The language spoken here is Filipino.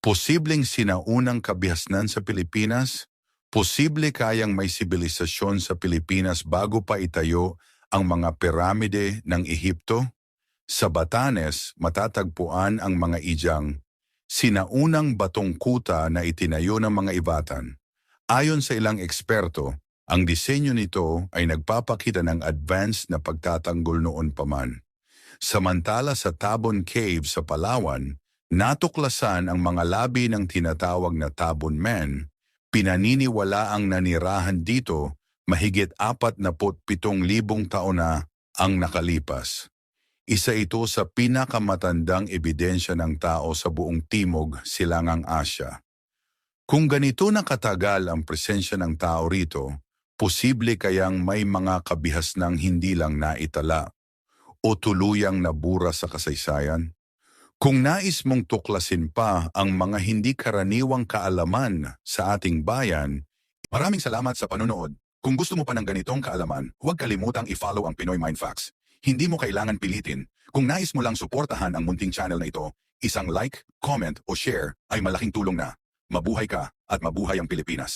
Posibleng sinaunang kabihasnan sa Pilipinas? Posible kayang may sibilisasyon sa Pilipinas bago pa itayo ang mga piramide ng Ehipto? Sa Batanes, matatagpuan ang mga ijang sinaunang batong kuta na itinayo ng mga ibatan. Ayon sa ilang eksperto, ang disenyo nito ay nagpapakita ng advanced na pagtatanggol noon pa man. Samantala sa Tabon Cave sa Palawan, natuklasan ang mga labi ng tinatawag na Tabon Men. Pinaniniwala ang nanirahan dito mahigit 47,000 taon na ang nakalipas. Isa ito sa pinakamatandang ebidensya ng tao sa buong Timog, Silangang Asya. Kung ganito na katagal ang presensya ng tao rito, posible kayang may mga kabihas ng hindi lang naitala o tuluyang nabura sa kasaysayan? Kung nais mong tuklasin pa ang mga hindi karaniwang kaalaman sa ating bayan, maraming salamat sa panonood. Kung gusto mo pa ng ganitong kaalaman, huwag kalimutang i-follow ang Pinoy Mind Facts. Hindi mo kailangan pilitin. Kung nais mo lang suportahan ang munting channel na ito, isang like, comment o share ay malaking tulong na. Mabuhay ka at mabuhay ang Pilipinas.